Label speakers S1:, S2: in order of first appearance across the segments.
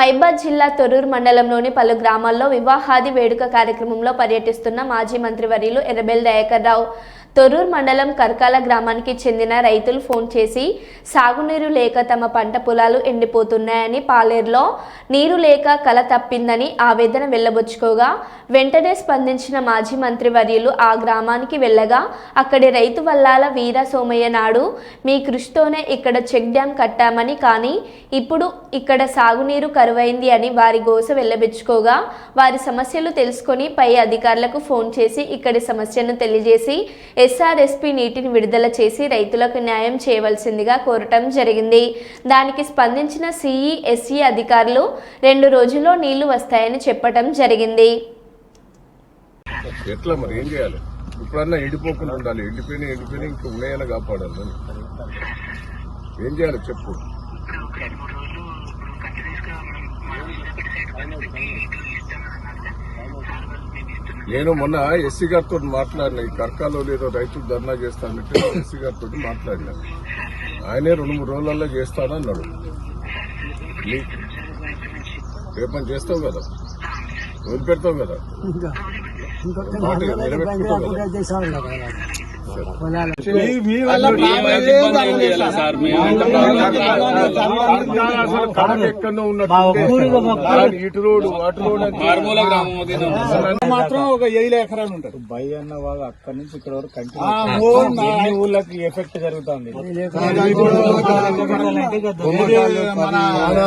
S1: మైబాద్ జిల్లా తొరూర్ మండలంలోని పలు గ్రామాల్లో వివాహాది వేడుక కార్యక్రమంలో పర్యటిస్తున్న మాజీ మంత్రివర్యులు ఎర్రబెల్ దయాకర్ రావు. తొర్రూరు మండలం కర్కాల గ్రామానికి చెందిన రైతులు ఫోన్ చేసి సాగునీరు లేక తమ పంట పొలాలు ఎండిపోతున్నాయని పాలేరులో నీరు లేక కల తప్పిందని ఆవేదన వెళ్ళబుచ్చుకోగా వెంటనే స్పందించిన మాజీ మంత్రివర్యులు ఆ గ్రామానికి వెళ్ళగా అక్కడి రైతు వల్లాల వీర సోమయ్య నాడు మీ కృషితోనే ఇక్కడ చెక్ డ్యాం కట్టామని కానీ ఇప్పుడు ఇక్కడ సాగునీరు కరువైంది అని వారి గోస వెళ్ళబెచ్చుకోగా వారి సమస్యలు తెలుసుకొని పై అధికారులకు ఫోన్ చేసి ఇక్కడి సమస్యను తెలియజేసి ఎస్ఆర్ఎస్పి నీటిని విడుదల చేసి రైతులకు న్యాయం చేయవలసిందిగా కోరటం జరిగింది. దానికి స్పందించిన సిఈ ఎస్ఈ అధికారులు రెండు రోజుల్లో నీళ్ళు వస్తాయని చెప్పటం జరిగింది.
S2: ఎట్లా మరి? ఏం చేయాలి? ఇప్పుడన్నా ఎండిపోకుండా ఉండాలి. ఎండిపోయినా ఎండిపోయినా ఇంకా ఉన్నాయని కాపాడాలి ఏం చేయాలి చెప్పు. నేను మొన్న ఎస్సీ గారితో మాట్లాడిన ఈ కర్కాలో లేదో రైతులు ధర్నా చేస్తానంటే ఎస్సీ గారితో మాట్లాడినా. ఆయనే రెండు మూడు రోజులలో చేస్తానన్నాడు రేపని చేస్తావు కదా? వదిలిపెడతావు కదా? మాట నిలబెట్టుకుంటావు కదా. ఇటు అటు
S3: మాత్రం ఒక ఏడు ఎకరాలు ఉంటారు
S4: బై అన్న వాళ్ళు అక్కడి నుంచి ఇక్కడ వరకు కంటిన్యూ ఊళ్ళకి ఎఫెక్ట్ జరుగుతుంది
S3: మన ఆ,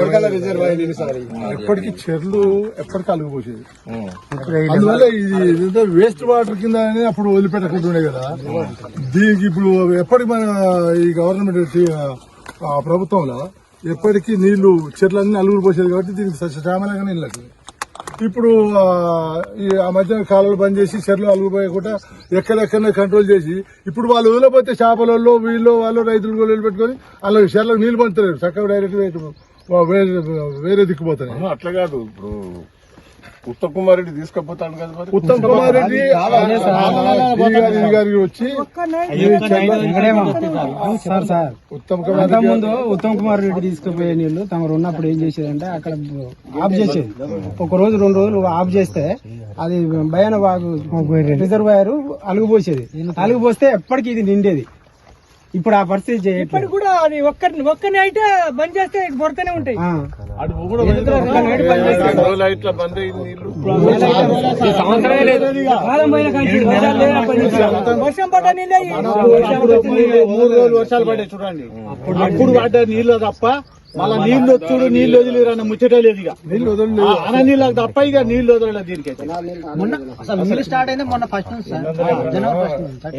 S3: నుంచి
S5: ఎప్పటికీ చెర్లు ఎప్పటికీ అలుగుపోసేది. అందువల్ల ఇది వేస్ట్ వాటర్ కింద అప్పుడు వదిలిపెట్టకుంటుండే కదా. దీనికి ఇప్పుడు ఎప్పటికి మన ఈ గవర్నమెంట్ ప్రభుత్వంలో ఎప్పటికీ నీళ్ళు చెట్లన్నీ అలుగురు పోసేది కాబట్టి దీనికి సస్యశ్యామలంగా నీళ్ళు. ఇప్పుడు ఆ, ఈ ఆ మధ్య కాలువలు బంద్ చేసి చెర్లు అలుగుపోయకుండా ఎక్కడెక్కడనే కంట్రోల్ చేసి ఇప్పుడు వాళ్ళు వదిలిపోతే చేపలలో వీళ్ళు వాళ్ళు రైతులు వదిలి పెట్టుకొని అలా చెర్లకు నీళ్ళు పంచుతారు చక్కగా డైరెక్ట్గా ఇటు వేరే వేరే దిక్కుపోతాయి
S2: అట్లా కాదు. ఇప్పుడు ఉత్తమ్ కుమార్ రెడ్డి తీసుకుపోతాడు కదా మరి.
S5: ఉత్తమ్ కుమార్ రెడ్డి గారికి వచ్చి
S4: సార్ సార్
S5: ఉత్తమ్ కుమార్ రెడ్డి
S4: ముందు ఉత్తమ్ కుమార్ రెడ్డి తీసుకుపోయే నీళ్ళు తమరు ఉన్నప్పుడు ఏం చేసేదంటే అక్కడ ఆఫ్ చేసేది ఒక రోజు రెండు రోజులు ఆఫ్ చేస్తే అది భయాన వాగు రిజర్వాయర్ అలుగుపోసేది. అలుగుపోస్తే ఎప్పటికీ ఇది నిండేది. ఇప్పుడు ఆ పరిస్థితి చేయట్లేదు.
S6: ఇప్పుడు కూడా అది ఒక్కరిని ఒక్కరిని అయితే బంద్ చేస్తే కొడుతూనే ఉంటాయి.
S4: ఆ.
S2: బంద్ అయింది నీళ్ళు
S6: కాలం పోయిన కాంచి వర్షాలు నుంచి. వర్షం పడ్డ నీళ్ళే ఈ-
S3: మూడు రోజులు వర్షాలు పడే చూడండి. అప్పుడు పడ్డ నీళ్ళు తప్ప మళ్ళా నీళ్ళు వచ్చుడు నీళ్ళు వదిలిరన్న ముచ్చట లేదు ఇక.
S5: నీళ్ళు వదలలేదు.
S3: ఆ, అన నీళ్ళకి తప్ప ఇక నీళ్ళు వదలలేదు దీనికైతే.
S4: అసలు నీళ్ళు స్టార్ట్ అయింది మొన్న ఫస్ట్ నుంచి సార్. జనవరి ఫస్ట్ నుంచి.